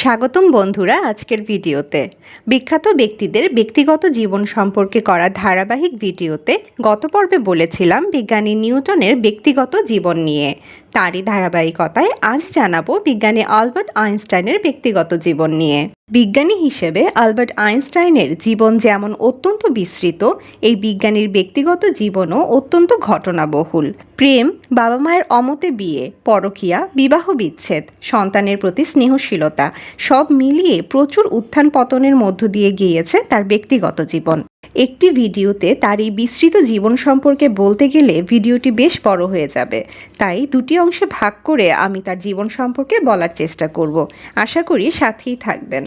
স্বাগতম বন্ধুরা আজকের ভিডিওতে। বিখ্যাত ব্যক্তিদের ব্যক্তিগত জীবন সম্পর্কে করা ধারাবাহিক ভিডিওতে গত পর্বে বলেছিলাম বিজ্ঞানী নিউটনের ব্যক্তিগত জীবন নিয়ে। তারই ধারাবাহিকতায় আজ জানাব বিজ্ঞানী আলবার্ট আইনস্টাইনের ব্যক্তিগত জীবন নিয়ে। বিজ্ঞানী হিসেবে আলবার্ট আইনস্টাইনের জীবন যেমন অত্যন্ত বিস্তৃত, এই বিজ্ঞানীর ব্যক্তিগত জীবনও অত্যন্ত ঘটনাবহুল। প্রেম, বাবা মায়ের অমতে বিয়ে, পরকিয়া, বিবাহ বিচ্ছেদ, সন্তানের প্রতি স্নেহশীলতা, সব মিলিয়ে প্রচুর উত্থান পতনের মধ্য দিয়ে গিয়েছে তার ব্যক্তিগত জীবন। একটি ভিডিওতে তার এই বিস্তৃত জীবন সম্পর্কে বলতে গেলে ভিডিওটি বেশ বড় হয়ে যাবে। তাই দুটি অংশে ভাগ করে আমি তার জীবন সম্পর্কে বলার চেষ্টা করব। আশা করি সাথেই থাকবেন।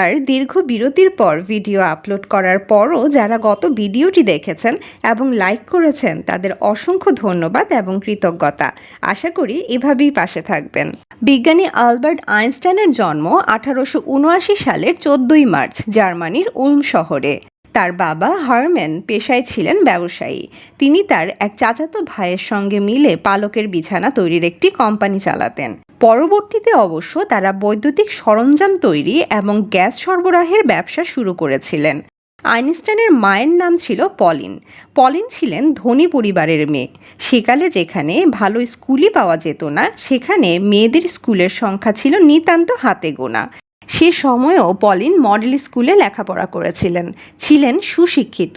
আর দীর্ঘ বিরতির পর ভিডিও আপলোড করার পরও যারা গত ভিডিওটি দেখেছেন এবং লাইক করেছেন, তাদের অসংখ্য ধন্যবাদ এবং কৃতজ্ঞতা। আশা করি এভাবেই পাশে থাকবেন। বিজ্ঞানী আলবার্ট আইনস্টাইনের জন্ম আঠারোশো উনআশি সালের চোদ্দই মার্চ, জার্মানির উলম শহরে। তার বাবা হারম্যান পেশায় ছিলেন ব্যবসায়ী। তিনি তার এক চাচাতো ভাইয়ের সঙ্গে মিলে পালকের বিছানা তৈরির একটি কোম্পানি চালাতেন। পরবর্তীতে অবশ্য তারা বৈদ্যুতিক সরঞ্জাম তৈরি এবং গ্যাস সরবরাহের ব্যবসা শুরু করেছিলেন। আইনস্টাইনের মায়ের নাম ছিল পলিন। পলিন ছিলেন ধনী পরিবারের মেয়ে। সেকালে যেখানে ভালো স্কুলই পাওয়া যেত না, সেখানে মেয়েদের স্কুলের সংখ্যা ছিল নিতান্ত হাতে গোনা। সে সময়েও পলিন মডেল স্কুলে লেখাপড়া করেছিলেন, ছিলেন সুশিক্ষিত।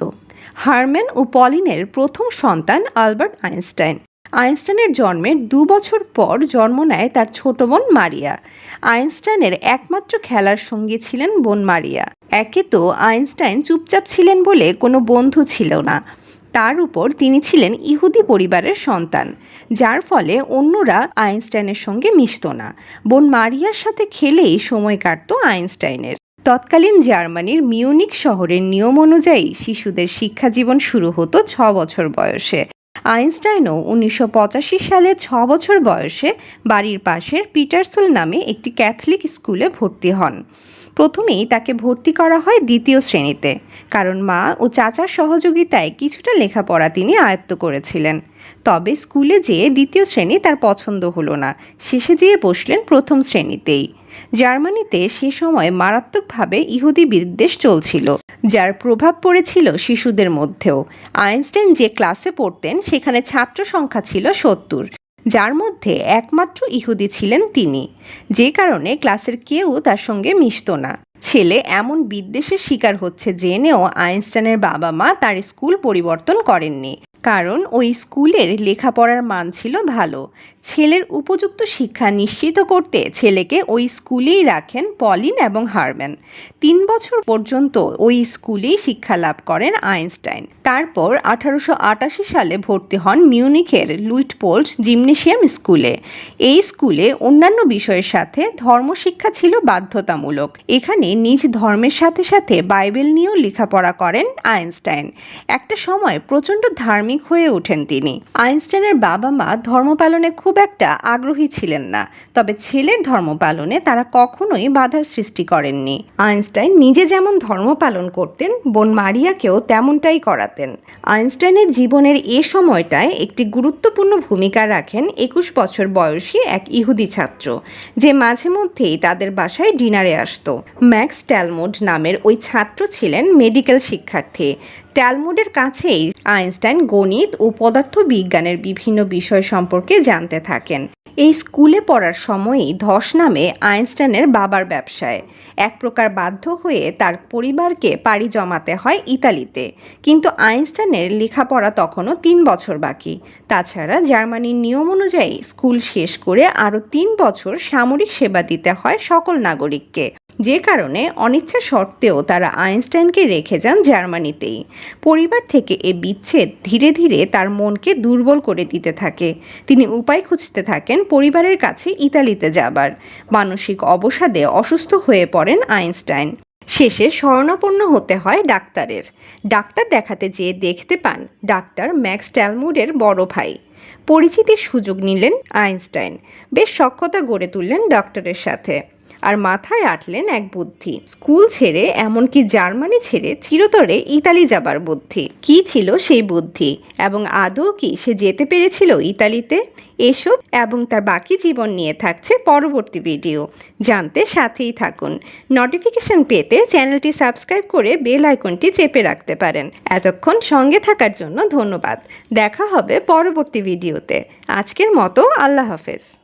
হারম্যান ও পলিনের প্রথম সন্তান আলবার্ট আইনস্টাইন। আইনস্টাইনের জন্মের দু বছর পর জন্ম নেয় তার ছোট বোন মারিয়া। আইনস্টাইনের একমাত্র খেলার সঙ্গী ছিলেন বোন মারিয়া। একে তো আইনস্টাইন চুপচাপ ছিলেন বলে কোনো বন্ধু ছিল না। তার উপর তিনি ছিলেন ইহুদি পরিবারের সন্তান, যার ফলে অন্যরা আইনস্টাইনের সঙ্গে মিশত না। বোন মারিয়ার সাথে খেলেই সময় কাটত আইনস্টাইনের। তৎকালীন জার্মানির মিউনিক শহরের নিয়ম অনুযায়ী শিশুদের শিক্ষা জীবন শুরু হতো ছ বছর বয়সে। আইনস্টাইনও উনিশশো সালে ছ বছর বয়সে বাড়ির পাশের পিটারসুল নামে একটি ক্যাথলিক স্কুলে ভর্তি হন। প্রথমেই তাকে ভর্তি করা হয় দ্বিতীয় শ্রেণীতে, কারণ মা ও চাচার সহযোগিতায় কিছুটা লেখাপড়া তিনি আয়ত্ত করেছিলেন। তবে স্কুলে যেয়ে দ্বিতীয় শ্রেণি তার পছন্দ হলো না, শেষে যেয়ে বসলেন প্রথম শ্রেণীতেই। জার্মানিতে সে সময় মারাত্মকভাবে ইহুদি বিদ্বেষ চলছিল, যার প্রভাব পড়েছিল শিশুদের মধ্যেও। আইনস্টাইন যে ক্লাসে পড়তেন, সেখানে ছাত্র সংখ্যা ছিল সত্তর। যার মধ্যে একমাত্র ইহুদি ছিলেন তিনি। যে কারণে ক্লাসের কেউ তার সঙ্গে মিশত না। ছেলে এমন বিদ্বেষের শিকার হচ্ছে জেনেও আইনস্টাইনের বাবা মা তার স্কুল পরিবর্তন করেননি। কারণ ওই স্কুলের লেখাপড়ার মান ছিল ভালো। ছেলের উপযুক্ত শিক্ষা নিশ্চিত করতে ছেলেকে ওই স্কুলেই রাখেন পলিন এবং হারম্যান। তিন বছর পর্যন্ত ওই স্কুলেই শিক্ষা লাভ করেন আইনস্টাইন। তারপর আঠারোশো আটাশি সালে ভর্তি হন মিউনিখের লুইটপোল্স জিমনেশিয়াম স্কুলে। এই স্কুলে অন্যান্য বিষয়ের সাথে ধর্মশিক্ষা ছিল বাধ্যতামূলক। এখানে নিজ ধর্মের সাথে সাথে বাইবেল নিয়েও লেখাপড়া করেন আইনস্টাইন। একটা সময় প্রচণ্ড ধার্মিক হয়ে ওঠেন তিনি। আইনস্টাইনের বাবা মা ধর্ম পালনে খুব একটা আগ্রহী ছিলেন না, তবে ছেলের ধর্ম পালনে তারা কখনোই বাধার সৃষ্টি করেননি। আইনস্টাইন নিজে যেমন ধর্ম পালন করতেন, বোন মারিয়াকেও তেমনটাই করাতেন। আইনস্টাইনের জীবনের এ সময়টায় একটি গুরুত্বপূর্ণ ভূমিকা রাখেন একুশ বছর বয়সী এক ইহুদি ছাত্র, যে মাঝে মধ্যেই তাদের বাসায় ডিনারে আসত। ম্যাক্স ট্যালমোড নামের ওই ছাত্র ছিলেন মেডিকেল শিক্ষার্থী ট্যালমুডের কাছেই আইনস্টাইন গণিত ও পদার্থ বিজ্ঞানের বিভিন্ন বিষয় সম্পর্কে জানতে থাকেন। এই স্কুলে পড়ার সময়ই ধস নামে আইনস্টাইনের বাবার ব্যবসায়। এক প্রকার বাধ্য হয়ে তার পরিবারকে পাড়ি জমাতে হয় ইতালিতে। কিন্তু আইনস্টাইনের লেখাপড়া তখনও তিন বছর বাকি। তাছাড়া জার্মানির নিয়ম অনুযায়ী স্কুল শেষ করে আরও তিন বছর সামরিক সেবা দিতে হয় সকল নাগরিককে। যে কারণে অনিচ্ছা সত্ত্বেও তারা আইনস্টাইনকে রেখে যান জার্মানিতেই। পরিবার থেকে এ বিচ্ছেদ ধীরে ধীরে তার মনকে দুর্বল করে দিতে থাকে। তিনি উপায় খুঁজতে থাকেন পরিবারের কাছে ইতালিতে যাবার। মানসিক অবসাদে অসুস্থ হয়ে পড়েন আইনস্টাইন। শেষে শরণাপন্ন হতে হয় ডাক্তারের। ডাক্তার দেখাতে যেয়ে দেখতে পান ডাক্তার ম্যাক্স ট্যালমুডের বড় ভাই। পরিচিতির সুযোগ নিলেন আইনস্টাইন। বেশ সক্ষতা গড়ে তুললেন ডক্টরের সাথে। আর মাথায় আটলেন এক বুদ্ধি। স্কুল ছেড়ে, এমনকি জার্মানি ছেড়ে, চিরতরে ইতালি যাবার বুদ্ধি। কি ছিল সেই বুদ্ধি? এবং আদৌ কি সে যেতে পেরেছিল ইতালিতে? এসব এবং তার বাকি জীবন নিয়ে থাকছে পরবর্তী ভিডিও। জানতে সাথেই থাকুন। নোটিফিকেশন পেতে চ্যানেলটি সাবস্ক্রাইব করে বেল আইকনটি চেপে রাখতে পারেন। এতক্ষণ সঙ্গে থাকার জন্য ধন্যবাদ। দেখা হবে পরবর্তী ভিডিওতে। আজকের মতো আল্লাহ হাফেজ।